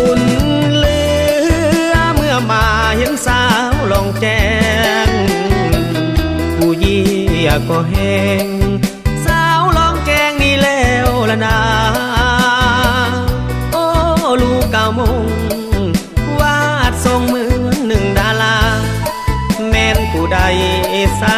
บุญเลือเมื่อมาเห็นสาวลองแจ้งผู้เยี่ยก็แห้งสาวลองแกงนี่แล้วละนาโอ้ลูกเก่ามงวาดทรงเหมือนหนึ่งดาราแม่นผู้ใดสา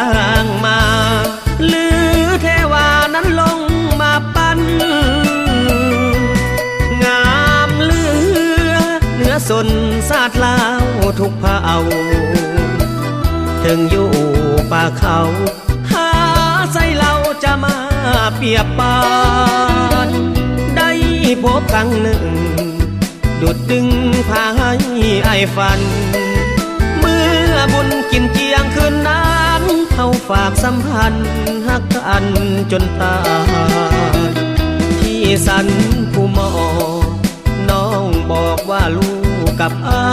ทุกเผาถึงอยู่ป่าเขา หาใส่เราจะมาเปียบปานได้พบครั้งหนึ่ง ดุดดึงพาให้ไอฝัน เมื่อบุญกินเจียงคืนนั้นเขาฝากสัมพันธ์หักกันจนตายที่สันผู้หมอ น้องบอกว่าลูกกับอา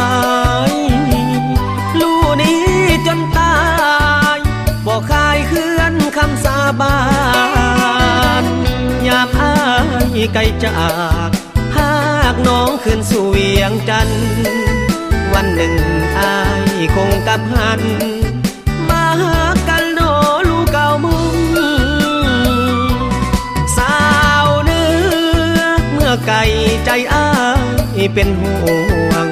ไกลจากหากน้องคืนสู่เวียงจันทร์วันหนึ่งอายคงกับหัน มาหากันโนลูกเก่ามุงสาวเนื้อเมื่อไก่ใจอ้ายเป็นห่วง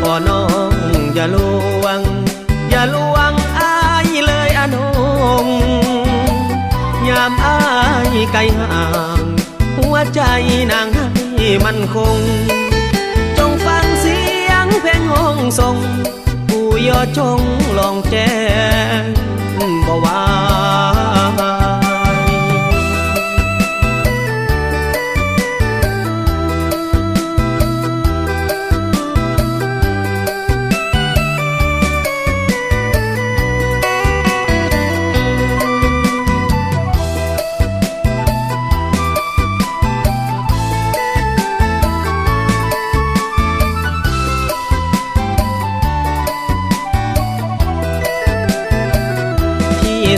พอน้องอย่าลวง อย่าลวงอายเลยอนงยามอายไกลห่าง ใจนางให้มันคง จงฟังเสียงเพลงห้องทรงผู้ยอจงลองแจ้งบ่ว่า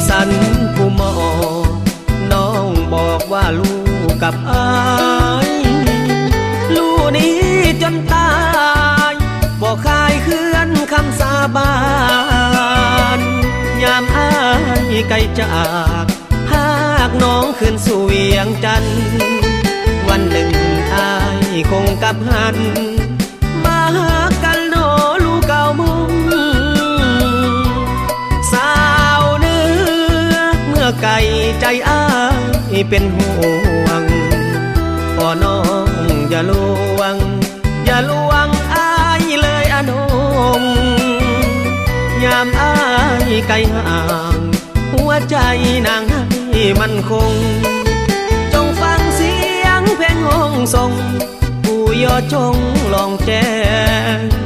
สันผู้หมอ น้องบอกว่าลูกกับอายลูกนี้จนตายบอกคายเคลื่อนคำสาบานยามอายไกลจากหากน้องคืนสู่เวียงจันทร์วันหนึ่งอายคงกับหัน ใจอ้ายเป็นห่วงพอน้องอย่าลวง อย่าลวงอายเลยอนงยามอายไกลห่าง หัวใจนางให้มันคง จงฟังเสียงเพลงห้องทรงผู้ยอจงลองแจ้ง